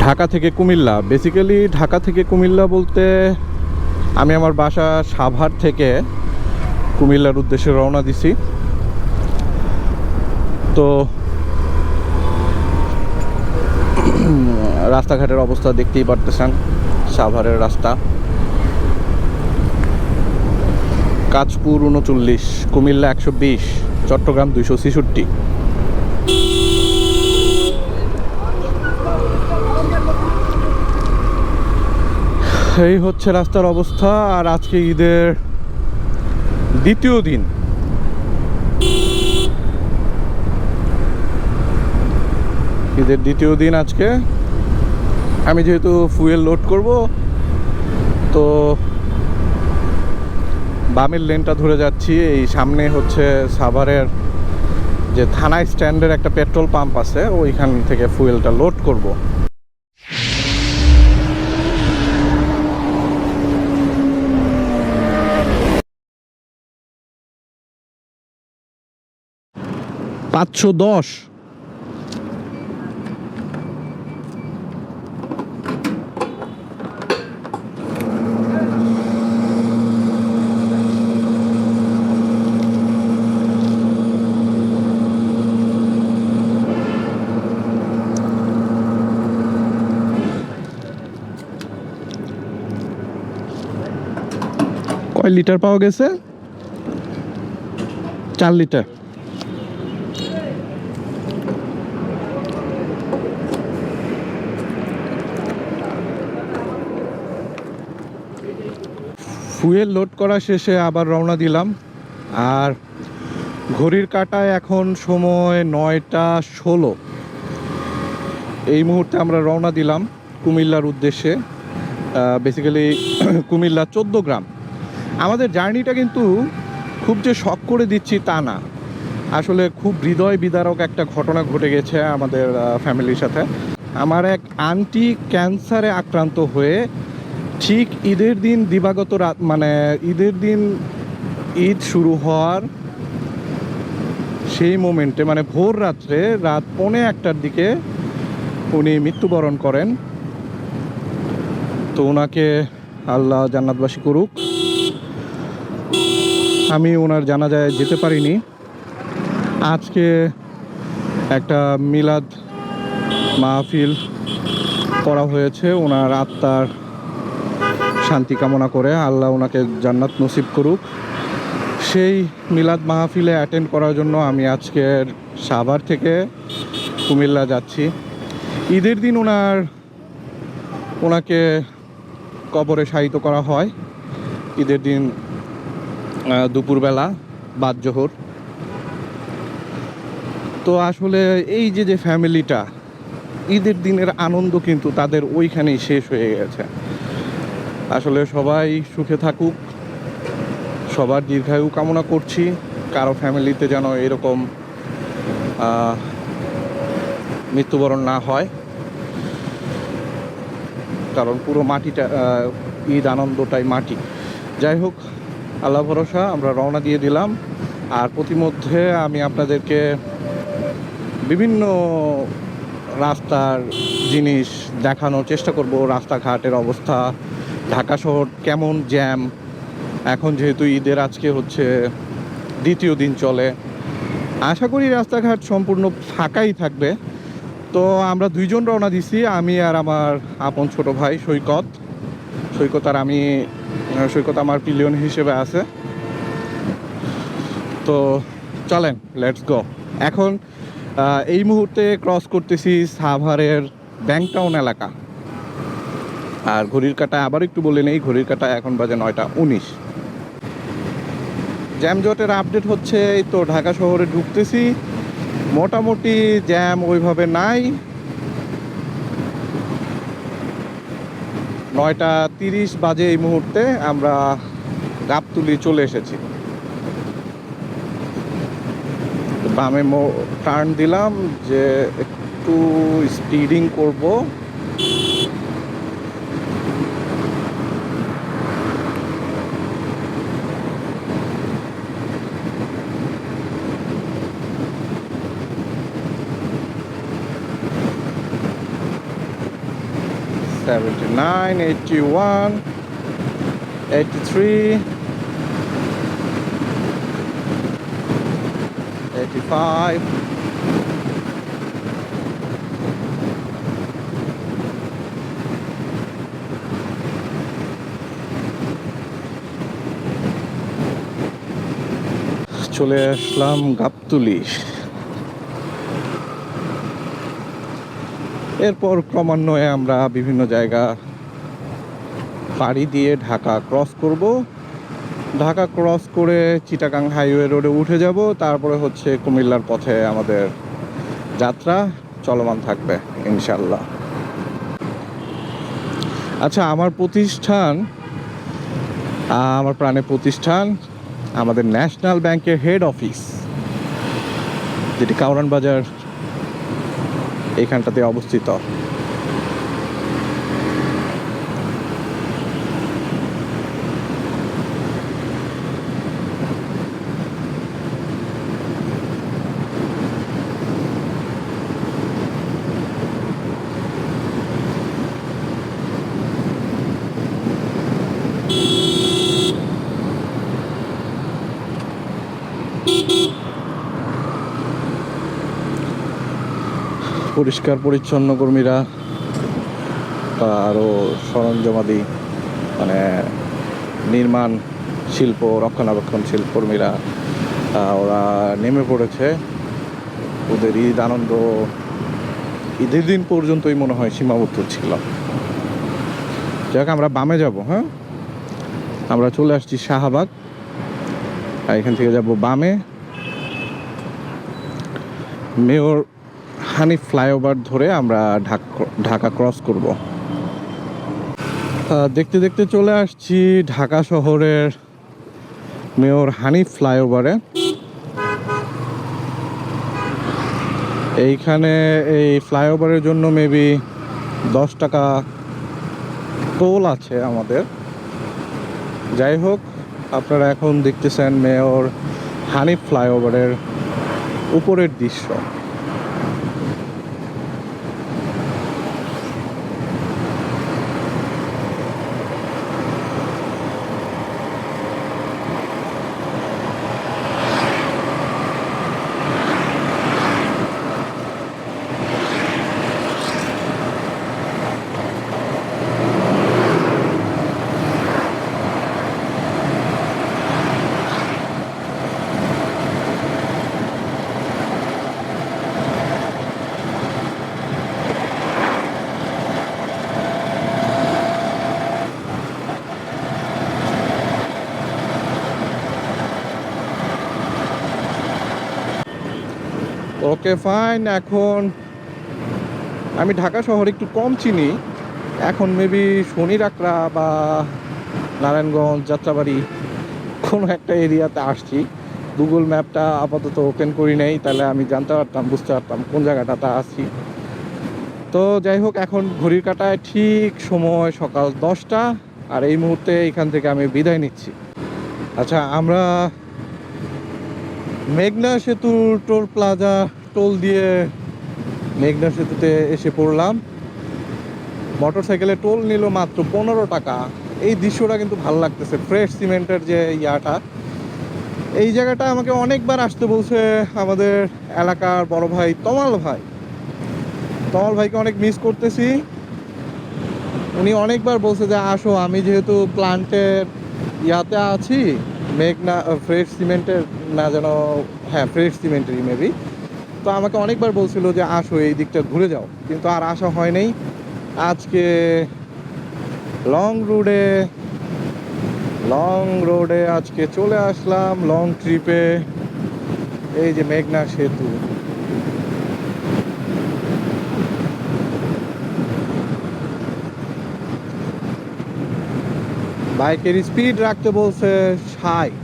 ঢাকা থেকে কুমিল্লা। বেসিক্যালি ঢাকা থেকে কুমিল্লা বলতে আমি আমার বাসা সাভার থেকে কুমিল্লার উদ্দেশ্যে রওনা দিছি। তো রাস্তাঘাটের অবস্থা দেখতেই পারতেছেন, সাভারের রাস্তা। কাঁচপুর উনচল্লিশ, কুমিল্লা একশো বিশ, চট্টগ্রাম দুইশো ছেষট্টি। এই হচ্ছে রাস্তার অবস্থা আর আজকে ঈদের দ্বিতীয় দিন। ঈদের দ্বিতীয় দিন আজকে। আমি যেহেতু ফুয়েল লোড করব, তো বামের লেনটা ধরে যাচ্ছি। এই সামনে হচ্ছে সাভারের যে থানা স্ট্যান্ডের একটা পেট্রোল পাম্প আছে, ওইখান থেকে ফুয়েলটা লোড করব। পাঁচশো দশ। কয় লিটার পাওয়া গেছে? চার লিটার। ফুয়েল লোড করা শেষে আবার রওনা দিলাম। আর ঘড়ির কাঁটায় এখন সময় নয়টা ষোলো। এই মুহূর্তে আমরা রওনা দিলাম কুমিল্লার উদ্দেশ্যে। বেসিক্যালি কুমিল্লা চোদ্দ গ্রাম। আমাদের জার্নিটা কিন্তু খুব যে শখ করে দিচ্ছি তা না। আসলে খুব হৃদয় বিদারক একটা ঘটনা ঘটে গেছে আমাদের ফ্যামিলির সাথে। আমার এক আন্টি ক্যান্সারে আক্রান্ত হয়ে ঠিক ঈদের দিন দিবাগত রাত মানে ঈদের দিন ঈদ শুরু হওয়ার সেই মোমেন্টে মানে ভোর রাত্রে, রাত পৌনে একটার দিকে উনি মৃত্যুবরণ করেন। তো ওনাকে আল্লাহ জান্নাতবাসী করুক। আমি ওনার জানাজায় যেতে পারিনি। আজকে একটা মিলাদ মাহফিল করা হয়েছে। ওনার আত্মার শান্তি কামনা করে আল্লাহ ওনাকে জান্নাত নসিব করুক। সেই মিলাদ মাহফিলে অ্যাটেন্ড করার জন্য আমি আজকের সাভার থেকে কুমিল্লা যাচ্ছি। ঈদের দিন ওনার, ওনাকে কবরে শায়িত করা হয়। ঈদের দিন দুপুরবেলা বাদ জোহর তো আসলে এই যে যে ফ্যামিলিটা ঈদের দিনের আনন্দ কিন্তু তাদের ওইখানেই শেষ হয়ে গেছে। আসলে সবাই সুখে থাকুক। সবার দীর্ঘায়ু কামনা করছি। কারও ফ্যামিলিতে যেন এরকম মৃত্যুবরণ না হয়। কারণ পুরো মাটিটা ঈদ আনন্দটাই মাটি। যাই হোক, আল্লাহ ভরসা, আমরা রওনা দিয়ে দিলাম। আর প্রতিমধ্যে আমি আপনাদেরকে বিভিন্ন রাস্তার জিনিস দেখানোর চেষ্টা করব। রাস্তাঘাটের অবস্থা ঢাকা শহর কেমন জ্যাম এখন যেহেতু ঈদের আজকে হচ্ছে দ্বিতীয় দিন চলে, আশা করি রাস্তাঘাট সম্পূর্ণ ফাঁকাই থাকবে। তো আমরা দুইজন রওনা দিছি, আমি আর আমার আপন ছোট ভাই সৈকত। সৈকত আর আমি সৈকত আমার পিলিয়ন হিসেবে আছে। তো চলেন লেটস গো এখন এই মুহূর্তে ক্রস করতেছি সাভারের ব্যাংটাউন এলাকা। আর ঘড়ির কাটা আবার একটু বলে নেই, ঘড়ির কাটা এখন বাজে নয়টা উনিশ। জ্যামজটের আপডেট হচ্ছে, এই তো ঢাকা শহরে ঢুকতেছি। মোটামুটি জ্যাম ওইভাবে নাই। নয়টা তিরিশ বাজে এই মুহূর্তে আমরা গাবতুলি চলে এসেছি। বামে টার্ন দিলাম যে একটু স্পিডিং করব। Seventy nine eighty one eighty three eighty five চলে আসলাম গাবতুলি। এরপর ক্রমান্বয়ে আমরা বিভিন্ন জায়গা পাড়ি দিয়ে ঢাকা ক্রস করব। ঢাকা ক্রস করে চিটাগাং হাইওয়ে রোডে উঠে যাব। তারপরে হচ্ছে কুমিল্লার পথে আমাদের যাত্রা চলমান থাকবে ইনশাল্লাহ আচ্ছা আমার প্রতিষ্ঠান আমার প্রাণের প্রতিষ্ঠান, আমাদের ন্যাশনাল ব্যাংকের হেড অফিস যেটি কাউরান বাজার এখানটাতে অবস্থিত। পরিষ্কার পরিচ্ছন্ন কর্মীরা আরও সরঞ্জামাদি মানে নির্মাণ শিল্প, রক্ষণাবেক্ষণ কর্মীরা ওরা নেমে পড়েছে। ওদের ঈদ আনন্দ ঈদের দিন পর্যন্তই মনে হয় সীমাবদ্ধ ছিল। যাক, আমরা বামে যাব হ্যাঁ? আমরা চলে আসছি শাহবাগ। আর এখান থেকে যাব বামে। মেয়র হানি ফ্লাইওভার ধরে আমরা ঢাক- ক্রস করব। দেখতে দেখতে চলে আসছি ঢাকা শহরের মেয়র হানি ফ্লাইওভারে। এইখানে এই ফ্লাইওভারের জন্য মেবি দশ টাকা টোল আছে আমাদের। যাই হোক, আপনারা এখন দেখতেছেন মেয়র হানি ফ্লাইওভারের উপরের দৃশ্য। ওকে ফাইন এখন আমি ঢাকা শহর একটু কম চিনি। এখন মেবি শনিরাকড়া বা নারায়ণগঞ্জ, যাত্রাবাড়ি কোনো একটা এরিয়াতে আসছি। গুগল ম্যাপটা আপাতত ওপেন করি নাই, তাহলে আমি জানতে পারতাম, বুঝতে পারতাম কোন জায়গাটাতে আসছি তো যাই হোক, এখন ঘড়ির কাটায় ঠিক সময় সকাল দশটা, আর এই মুহূর্তে এখান থেকে আমি বিদায় নিচ্ছি। আচ্ছা আমরা মেঘনা সেতুর টোল প্লাজা টোল দিয়ে মেঘনা সেতুতে এসে পড়লাম। মোটর সাইকেলে টোল নিল মাত্র পনেরো টাকা। এই দৃশ্যটা কিন্তু ভালো লাগতেছে, ফ্রেশ সিমেন্টের যে ইয়াটা। এই জায়গাটা আমাকে অনেকবার আসতে বলছে আমাদের এলাকার বড় ভাই তমাল ভাই। তমাল ভাইকে অনেক মিস করতেছি। উনি অনেকবার বলছে যে, আসো, আমি যেহেতু প্লান্টের ইয়াতে আছি, মেঘনা ফ্রেশ সিমেন্টের না যেন হ্যাঁ ফ্রেশ সিমেন্টেরই মেবি তো আমাকে অনেকবার বলছিল যে আসো, এই দিকটা ঘুরে যাও। কিন্তু আর আসা হয় নাই। আজকে লং রোডে লং রোডে আজকে চলে আসলাম লং ট্রিপে এই যে মেঘনা সেতু। বাইকের স্পিড রাখতে বলছে ষাট।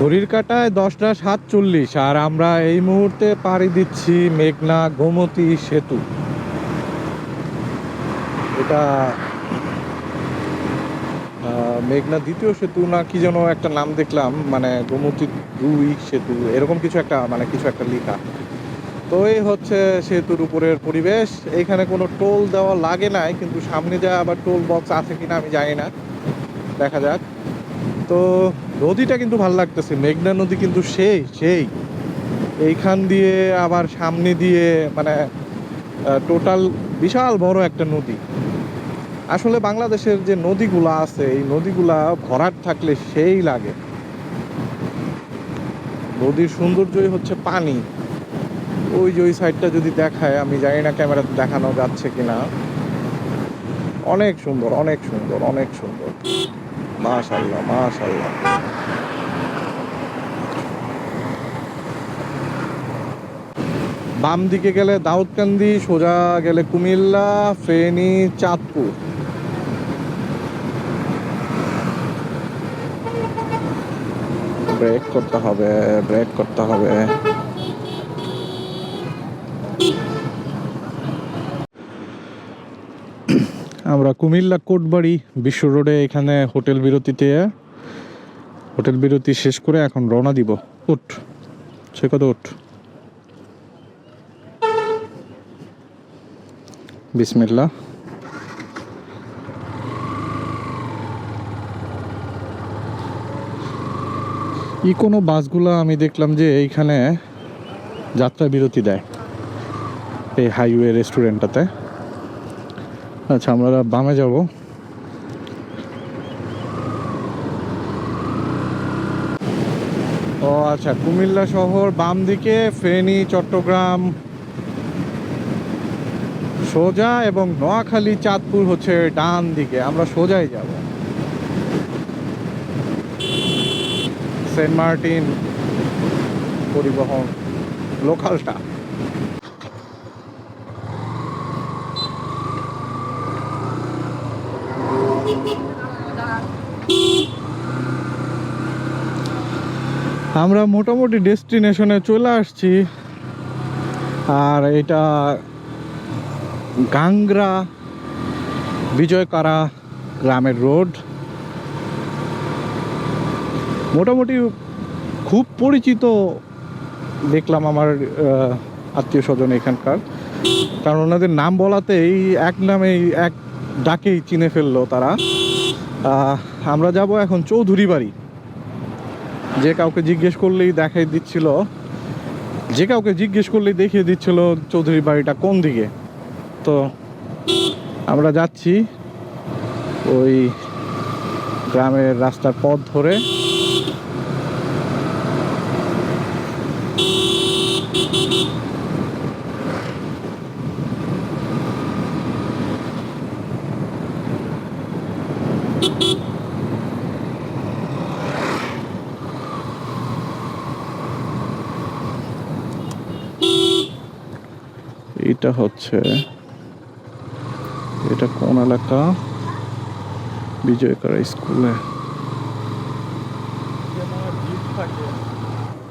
ঘড়ির কাটায় দশটা সাতচল্লিশ, আর আমরা এই মুহূর্তে পাড়ি দিচ্ছি মেঘনা গোমতী সেতু। এটা মেঘনা দ্বিতীয় সেতু না কি যেন একটা নাম দেখলাম মানে গোমতী দুই সেতু, এরকম কিছু একটা মানে কিছু একটা লেখা। তো এই হচ্ছে সেতুর উপরের পরিবেশ। এইখানে কোনো টোল দেওয়া লাগে নাই, কিন্তু সামনে যা আবার টোল বক্স আছে কিনা আমি জানি না। দেখা যাক। তো নদীটা কিন্তু ভালো লাগতেছে, মেঘনা নদী কিন্তু সেই সেই। এইখান দিয়ে আবার সামনে দিয়ে মানে টোটাল বিশাল বড় একটা নদী। আসলে বাংলাদেশের যে নদীগুলা আছে, এই নদীগুলা ভরাট থাকলে সেই লাগে। নদীর সৌন্দর্যই হচ্ছে পানি। ওই যে ওই সাইডটা যদি দেখায়, আমি জানি না ক্যামেরাতে দেখানো যাচ্ছে কিনা। অনেক সুন্দর অনেক সুন্দর অনেক সুন্দর। মাশাল্লাহ মাশাল্লাহ বাম দিকে গেলে দাউদকান্দি, সোজা গেলে কুমিল্লা, ফেনী, চাঁদপুর। ব্রেক করতে হবে, ব্রেক করতে হবে। আমরা কুমিল্লা কোটবাড়ি বিশ্ব রোডে এখানে হোটেল বিরতিতে। হোটেল বিরতি শেষ করে এখন রওনা দিব। উঠ সে কত উঠ। বিসমিল্লা ই কোনো বাসগুলো আমি দেখলাম যে এইখানে যাত্রা বিরতি দেয় এই হাইওয়ে রেস্টুরেন্টটাতে। আচ্ছা আমরা বামে যাব। ও আচ্ছা কুমিল্লা শহর বাম দিকে ফেনী, চট্টগ্রাম সোজা এবং নোয়াখালী চাঁদপুর হচ্ছে ডান দিকে। আমরা সোজাই যাব। সেন্ট মার্টিন পরিবহন লোকালটা। আমরা মোটামুটি ডেস্টিনেশনে চলে আসছি। আর এটা গাংগ্রা বিজয়কারা গ্রামের রোড। মোটামুটি খুব পরিচিত দেখলাম আমার আত্মীয় স্বজন এখানকার। কারণ ওনাদের নাম বলাতেই এক নামেই, এক ডাকেই চিনে ফেলল তারা। আমরা যাব এখন চৌধুরী বাড়ি। যে কাউকে জিজ্ঞেস করলেই দেখাই দিচ্ছিল। যে কাউকে জিজ্ঞেস করলেই দেখিয়ে দিচ্ছিল চৌধুরী বাড়িটা কোন দিকে। তো আমরা যাচ্ছি ওই গ্রামের রাস্তার পথ ধরে। এটা হচ্ছে এটা কোন এলাকা? বিজয়করা স্কুলে।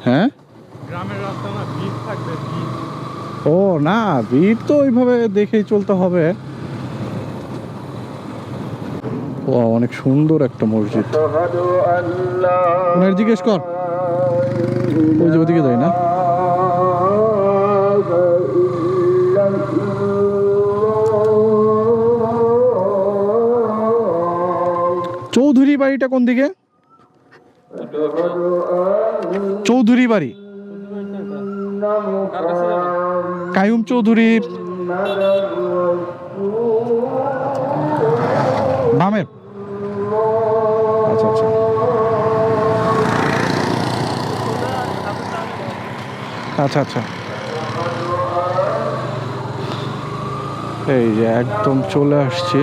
হ্যাঁ? গ্রামের রাস্তা না ভিড় থাকবে ও না ভিড় তো ওইভাবে দেখেই চলতে হবে। ও অনেক সুন্দর একটা মসজিদ। জিজ্ঞেস কর। ওই যে ওদিকে যাই না? চৌধুরী বাড়িটা কোন দিকে? চৌধুরী বাড়ি। কায়ুম চৌধুরী। বামের আচ্ছা আচ্ছা। আচ্ছা আচ্ছা। এই যে একদম চলে আসছি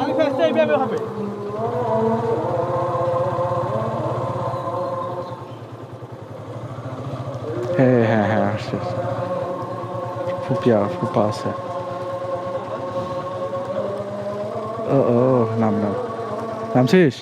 আমি ফার্স্টে এইভাবে হবে হ্যাঁ হ্যাঁ হ্যাঁ আসছে আসছে। ফুপা আছে ও ও নাম নাম নামছিস